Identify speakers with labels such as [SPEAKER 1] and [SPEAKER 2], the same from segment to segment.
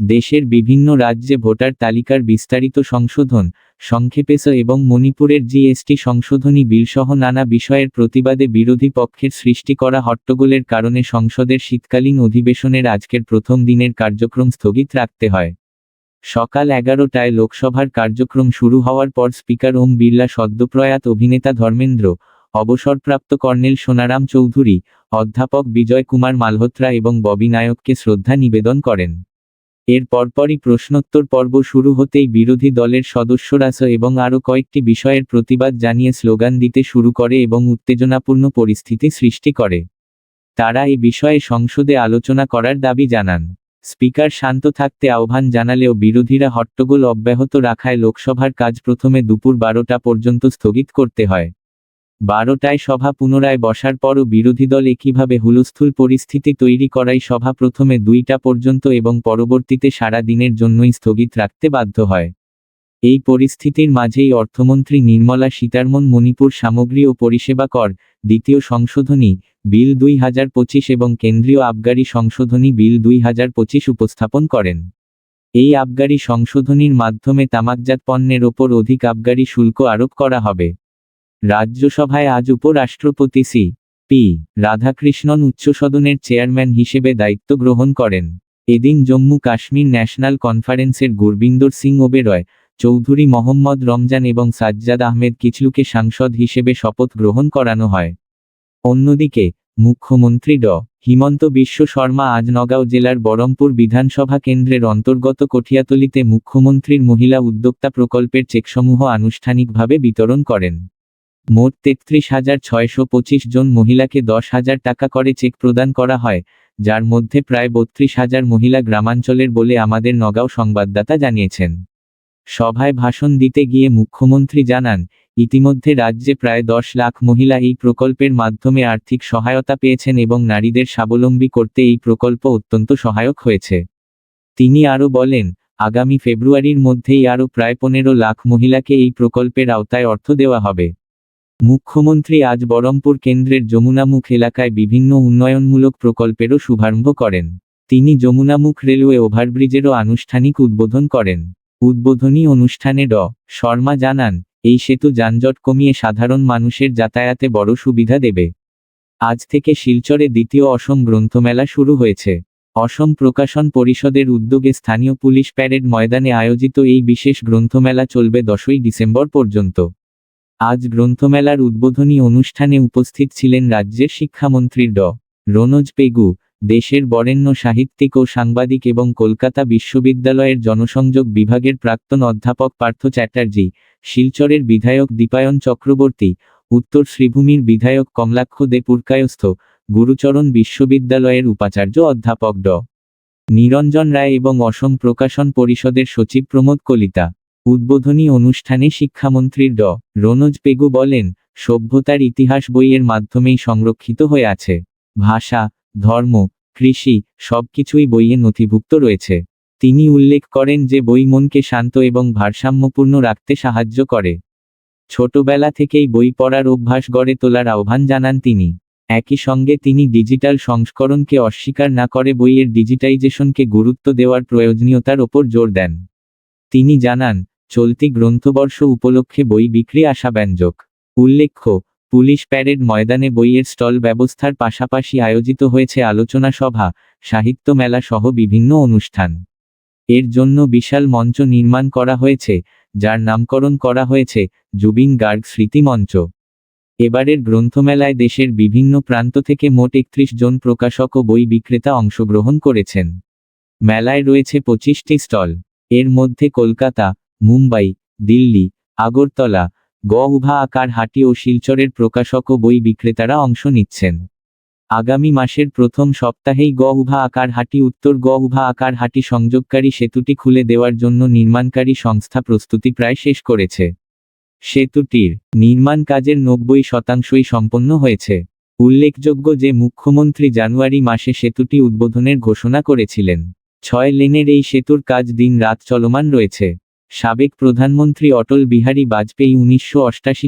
[SPEAKER 1] দেশের বিভিন্ন রাজ্যে ভোটার তালিকার বিস্তারিত সংশোধন, সংক্ষেপেস এবং মণিপুরের জিএসটি সংশোধনী বিলসহ নানা বিষয়ের প্রতিবাদে বিরোধী পক্ষের সৃষ্টি করা হট্টগোলের কারণে সংসদের শীতকালীন অধিবেশনের আজকের প্রথম দিনের কার্যক্রম স্থগিত রাখতে হয়। সকাল এগারোটায় লোকসভার কার্যক্রম শুরু হওয়ার পর স্পিকার ওম বিড়লা সদ্যপ্রয়াত অভিনেতা ধর্মেন্দ্র, অবসরপ্রাপ্ত কর্নেল সোনারাম চৌধুরী, অধ্যাপক বিজয় কুমার মালহোত্রা এবং ববি নায়ককে শ্রদ্ধা নিবেদন করেন। এর পরপরই প্রশ্নোত্তর পর্ব শুরু হতেই বিরোধী দলের সদস্যরা এবং আরও কয়েকটি বিষয়ের প্রতিবাদ জানিয়ে স্লোগান দিতে শুরু করে এবং উত্তেজনাপূর্ণ পরিস্থিতি সৃষ্টি করে। তারা এই বিষয়ে সংসদে আলোচনা করার দাবি জানান। স্পিকার শান্ত থাকতে আহ্বান জানালেও বিরোধীরা হট্টগোল অব্যাহত রাখায় লোকসভার কাজ প্রথমে দুপুর বারোটা পর্যন্ত স্থগিত করতে হয়। বারোটায় সভা পুনরায় বসার পরও বিরোধী দল একইভাবে হুলস্থুল পরিস্থিতি তৈরি করাই সভা প্রথমে দুইটা পর্যন্ত এবং পরবর্তীতে সারা দিনের জন্যই স্থগিত রাখতে বাধ্য হয়। এই পরিস্থিতির মাঝেই অর্থমন্ত্রী নির্মলা সীতারমন মণিপুর সামগ্রী ও পরিষেবা কর, দ্বিতীয় সংশোধনী, বিল দুই হাজার পঁচিশ এবং কেন্দ্রীয় আবগারি সংশোধনী বিল দুই হাজার পঁচিশ উপস্থাপন করেন। এই আবগারি সংশোধনীর মাধ্যমে তামাকজাত পণ্যের ওপর অধিক আবগারি শুল্ক আরোপ করা হবে। রাজ্যসভায় আজ উপরাষ্ট্রপতি সি. পি. রাধাকৃষ্ণন উচ্চ সদনের চেয়ারম্যান হিসেবে দায়িত্ব গ্রহণ করেন। এদিন জম্মু কাশ্মীর ন্যাশনাল কনফারেন্সের গুরবিন্দর সিং ওবেরয়, চৌধুরী মোহাম্মদ রমজান এবং সাজ্জাদ আহমেদ কিচলুকে সাংসদ হিসেবে শপথ গ্রহণ করানো হয়। অন্যদিকে, মুখ্যমন্ত্রী ড. হিমন্ত বিশ্ব শর্মা আজ নগাঁও জেলার বরমপুর বিধানসভা কেন্দ্রের অন্তর্গত কঠিয়াতলিতে মুখ্যমন্ত্রীর মহিলা উদ্যোক্তা প্রকল্পের চেকসমূহ আনুষ্ঠানিকভাবে বিতরণ করেন। মোট তেত্রিশ হাজার ছয়শো পঁচিশ জন মহিলাকে দশ হাজার টাকা করে চেক প্রদান করা হয়, যার মধ্যে প্রায় বত্রিশ হাজার মহিলা গ্রামাঞ্চলের বলে আমাদের নগাঁও সংবাদদাতা জানিয়েছেন। সভায় ভাষণ দিতে গিয়ে মুখ্যমন্ত্রী জানান, ইতিমধ্যে রাজ্যে প্রায় দশ লাখ মহিলা এই প্রকল্পের মাধ্যমে আর্থিক সহায়তা পেয়েছেন এবং নারীদের স্বাবলম্বী করতে এই প্রকল্প অত্যন্ত সহায়ক হয়েছে। তিনি আরও বলেন, আগামী ফেব্রুয়ারির মধ্যেই আরও প্রায় পনেরো লাখ মহিলাকে এই প্রকল্পের আওতায় অর্থ দেওয়া হবে। মুখ্যমন্ত্রী আজ বরমপুর কেন্দ্রের যমুনামুখ এলাকায় বিভিন্ন উন্নয়নমূলক প্রকল্পেরও শুভারম্ভ করেন। তিনি যমুনামুখ রেলওয়ে ওভারব্রিজেরও আনুষ্ঠানিক উদ্বোধন করেন। উদ্বোধনী অনুষ্ঠানে ড. শর্মা জানান, এই সেতু যানজট কমিয়ে সাধারণ মানুষের যাতায়াতে বড় সুবিধা দেবে। আজ থেকে শিলচরে দ্বিতীয় অসম গ্রন্থমেলা শুরু হয়েছে। অসম প্রকাশন পরিষদের উদ্যোগে স্থানীয় পুলিশ প্যারেড ময়দানে আয়োজিত এই বিশেষ গ্রন্থমেলা চলবে দশই ডিসেম্বর পর্যন্ত। আজ গ্রন্থমেলার উদ্বোধনী অনুষ্ঠানে উপস্থিত ছিলেন রাজ্যের শিক্ষামন্ত্রী ড. রনোজ পেগু, দেশের বরেণ্য সাহিত্যিক ও সাংবাদিক এবং কলকাতা বিশ্ববিদ্যালয়ের জনসংযোগ বিভাগের প্রাক্তন অধ্যাপক পার্থ চ্যাটার্জি, শিলচরের বিধায়ক দীপায়ন চক্রবর্তী, উত্তর শ্রীভূমির বিধায়ক কমলাক্ষ দে পুরকায়স্থ, গুরুচরণ বিশ্ববিদ্যালয়ের উপাচার্য অধ্যাপক ড. নিরঞ্জন রায় এবং অসম প্রকাশন পরিষদের সচিব প্রমোদ কলিতা। উদ্বোধনী অনুষ্ঠানে শিক্ষামন্ত্রী ড. রনোজ পেগু বলেন, সভ্যতার ইতিহাস বইয়ের মাধ্যমেই সংরক্ষিত হয়ে আছে। ভাষা, ধর্ম, কৃষি, সবকিছুই বইয়ে নথিভুক্ত রয়েছে। তিনি উল্লেখ করেন যে বই মনকে শান্ত এবং ভারসাম্যপূর্ণ রাখতে সাহায্য করে। ছোটবেলা থেকেই বই পড়ার অভ্যাস গড়ে তোলার আহ্বান জানান তিনি। একই সঙ্গে তিনি ডিজিটাল সংস্করণকে অস্বীকার না করে বইয়ের ডিজিটাইজেশনকে গুরুত্ব দেওয়ার প্রয়োজনীয়তার ওপর জোর দেন। তিনি জানান চলতি গ্রন্থবর্ষ উপলক্ষে বই বিক্রি আশাব্যঞ্জক উল্লেখ্য, পুলিশ প্যারেড ময়দানে বইয়ের স্টল ব্যবস্থার পাশাপাশি আয়োজিত হয়েছে আলোচনা সভা, সাহিত্য মেলা সহ বিভিন্ন অনুষ্ঠান। এর জন্য বিশাল মঞ্চ নির্মাণ করা হয়েছে, যার নামকরণ করা হয়েছে জুবিন গার্গ স্মৃতি মঞ্চ। এবারের গ্রন্থমেলায় দেশের বিভিন্ন প্রান্ত থেকে মোট একত্রিশ জন প্রকাশক ও বই বিক্রেতা অংশগ্রহণ করেছেন। মেলায় রয়েছে পঁচিশটি স্টল। এর মধ্যে কলকাতা মুম্বাই, দিল্লি, আগরতলা গউভা আকার হাটি ও শিলচরের প্রকাশক ও বই বিক্রেতারা অংশ নিচ্ছেন। আগামী মাসের প্রথম সপ্তাহেই গহুভা আকার হাটি, উত্তর গহুভা আকার হাটি সংযোগকারী সেতুটি খুলে দেওয়ার জন্য নির্মাণকারী সংস্থা প্রস্তুতি প্রায় শেষ করেছে। সেতুটির নির্মাণ কাজের নব্বই শতাংশই সম্পন্ন হয়েছে। উল্লেখযোগ্য যে মুখ্যমন্ত্রী জানুয়ারি মাসে সেতুটি উদ্বোধনের ঘোষণা করেছিলেন। ছয় লেনের এই সেতুর কাজ দিন রাত চলমান রয়েছে। সাবেক প্রধানমন্ত্রী অটল বিহারী বাজপেয়ী উনিশশো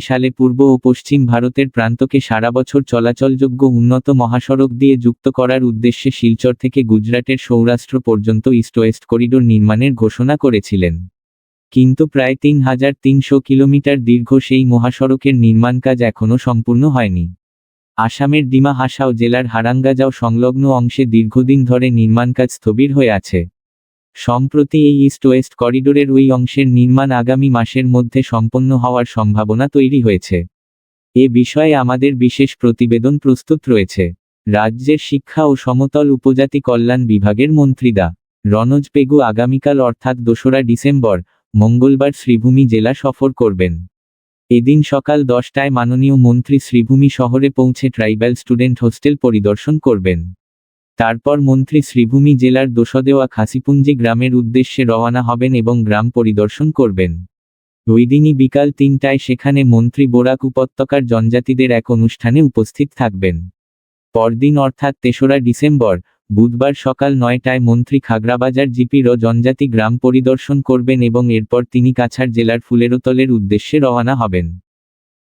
[SPEAKER 1] সালে পূর্ব ও পশ্চিম ভারতের প্রান্তকে সারা বছর চলাচলযোগ্য উন্নত মহাসড়ক দিয়ে যুক্ত করার উদ্দেশ্যে শিলচর থেকে গুজরাটের সৌরাষ্ট্র পর্যন্ত ইস্ট ওয়েস্ট করিডোর নির্মাণের ঘোষণা করেছিলেন। কিন্তু প্রায় তিন হাজার তিনশো কিলোমিটার দীর্ঘ সেই মহাসড়কের নির্মাণ কাজ এখনও সম্পূর্ণ হয়নি। আসামের ডিমা হাসাও জেলার হারাঙ্গাজাও সংলগ্ন অংশে দীর্ঘদিন ধরে নির্মাণ কাজ স্থবির হয়ে আছে। সম্প্রতি এই ইস্ট ওয়েস্ট করিডোরের ওই অংশের নির্মাণ আগামী মাসের মধ্যে সম্পন্ন হওয়ার সম্ভাবনা তৈরি হয়েছে। এ বিষয়ে আমাদের বিশেষ প্রতিবেদন প্রস্তুত রয়েছে। রাজ্যের শিক্ষা ও সমতল উপজাতি কল্যাণ বিভাগের মন্ত্রীদা রনজ পেগু আগামীকাল অর্থাৎ দোসরা ডিসেম্বর, মঙ্গলবার শ্রীভূমি জেলা সফর করবেন। এদিন সকাল দশটায় মাননীয় মন্ত্রী শ্রীভূমি শহরে পৌঁছে ট্রাইবাল স্টুডেন্ট হোস্টেল পরিদর্শন করবেন। তারপর মন্ত্রী শ্রীভূমি জেলার দোসদেওয়া খাসিপুঞ্জি গ্রামের উদ্দেশ্যে রওনা হবেন এবং গ্রাম পরিদর্শন করবেন। ওই দিনই বিকাল তিনটায় সেখানে মন্ত্রী বোরাক উপত্যকার জনজাতিদের এক অনুষ্ঠানে উপস্থিত থাকবেন। পরদিন অর্থাৎ তেসরা ডিসেম্বর, বুধবার সকাল নয়টায় মন্ত্রী খাগড়াবাজার জিপির জনজাতি গ্রাম পরিদর্শন করবেন এবং এরপর তিনি কাছাড় জেলার ফুলেরতলের উদ্দেশ্যে রওনা হবেন।